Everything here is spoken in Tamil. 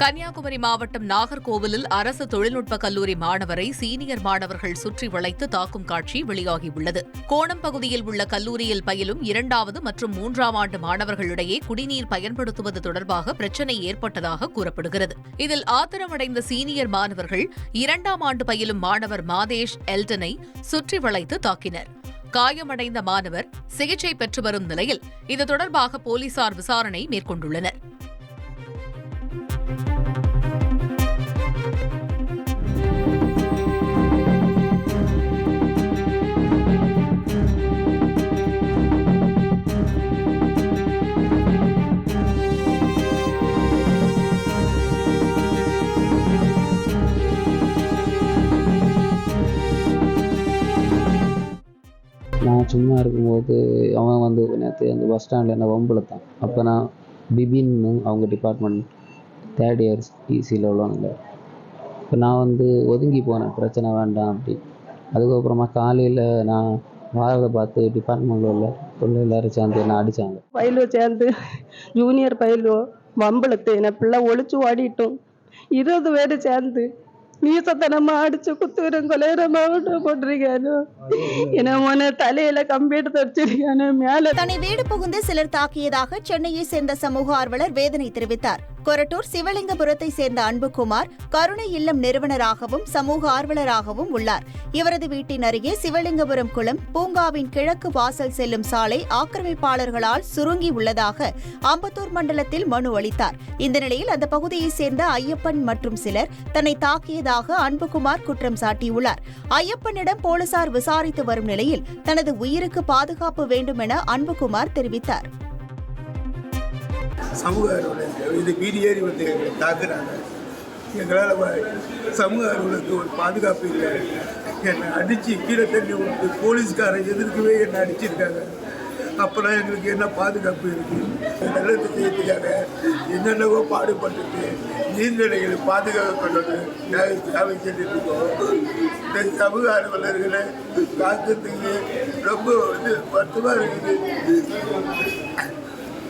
கன்னியாகுமரி மாவட்டம் நாகர்கோவிலில் அரசு தொழில்நுட்ப கல்லூரி மாணவரை சீனியர் மாணவர்கள் சுற்றி வளைத்து தாக்கும் காட்சி வெளியாகியுள்ளது. கோணம் பகுதியில் உள்ள கல்லூரியில் பயிலும் இரண்டாவது மற்றும் மூன்றாம் ஆண்டு மாணவர்களிடையே குடிநீர் பயன்படுத்துவது தொடர்பாக பிரச்சினை ஏற்பட்டதாக கூறப்படுகிறது. இதில் ஆத்திரமடைந்த சீனியர் மாணவர்கள் இரண்டாம் ஆண்டு பயிலும் மாணவர் மாதேஷ் எல்டனை சுற்றி வளைத்து தாக்கினர். காயமடைந்த மாணவர் சிகிச்சை பெற்று வரும் நிலையில் இது தொடர்பாக போலீசார் விசாரணை மேற்கொண்டுள்ளனர். நான் சும்மா இருக்கும்போது அவன் வந்து நேற்று அந்த பஸ் ஸ்டாண்டில் என்ன வம்புழுத்தான் அப்போ நான் பிபின்னு அவங்க டிபார்ட்மெண்ட் தேர்ட் இயர் இசியில் உள்ளவனுங்க. இப்போ நான் வந்து ஒதுங்கி போனேன். பிரச்சனை வேண்டாம் அப்படி. அதுக்கப்புறமா காலையில் நான் வாரதை பார்த்து டிபார்ட்மெண்ட்டில் உள்ள உள்ள எல்லாரும் சேர்ந்து என்ன அடித்தாங்க பயிலோ சேர்ந்து ஜூனியர் பயிலோ வம்பளத்து என்னை பிள்ளை ஒழிச்சு ஓடிட்டோம். இருபது பேர் சேர்ந்து நீசத்தனமா அடிச்சு குத்துகிறோம் கொலையரமா போட்டிருக்கானோ? என்ன மோன தலையில கம்பியூட்டர் வச்சிருக்கானோ? மேல தன்னை வீடு புகுந்து சிலர் தாக்கியதாக சென்னையை சேர்ந்த சமூக ஆர்வலர் வேதனை தெரிவித்தார். கொரட்டூர் சிவலிங்கபுரத்தை சேர்ந்த அன்புகுமார் கருணை இல்லம் நிறுவனராகவும் சமூக ஆர்வலராகவும் உள்ளார். இவரது வீட்டின் அருகே சிவலிங்கபுரம் குளம் பூங்காவின் கிழக்கு வாசல் செல்லும் சாலை ஆக்கிரமிப்பாளர்களால் சுருங்கி உள்ளதாக அம்பத்தூர் மண்டலத்தில் மனு அளித்தார். இந்த நிலையில் அந்த பகுதியைச் சேர்ந்த ஐயப்பன் மற்றும் சிலர் தன்னை தாக்கியதாக அன்புகுமார் குற்றம் சாட்டியுள்ளார். ஐயப்பனிடம் போலீசார் விசாரித்து வரும் நிலையில் தனது உயிருக்கு பாதுகாப்பு வேண்டும் என அன்புகுமார் தெரிவித்தார். சமூக இது வீடு ஏறி வந்து எங்களை தாக்குறாங்க. எங்களால் சமூக அலுவலருக்கு ஒரு பாதுகாப்பு இல்லை. என்னை அடித்து கீழே தள்ளி விட்டு போலீஸ்காரன் எதிர்க்கவே என்னை அடிச்சிருக்காங்க. அப்புறம் எங்களுக்கு என்ன பாதுகாப்பு இருக்குது நல்லது செய்யறதுக்காக என்னென்னவோ பாடுபட்டுட்டு நீர்நிலைகளை பாதுகாப்பு பண்ணணும் தேவை செஞ்சுட்டு இருக்கோம் இந்த சமூக ஆர்வலர்களை காக்கிறதுக்கு ரொம்ப வந்து வருத்தமாக இருக்குது.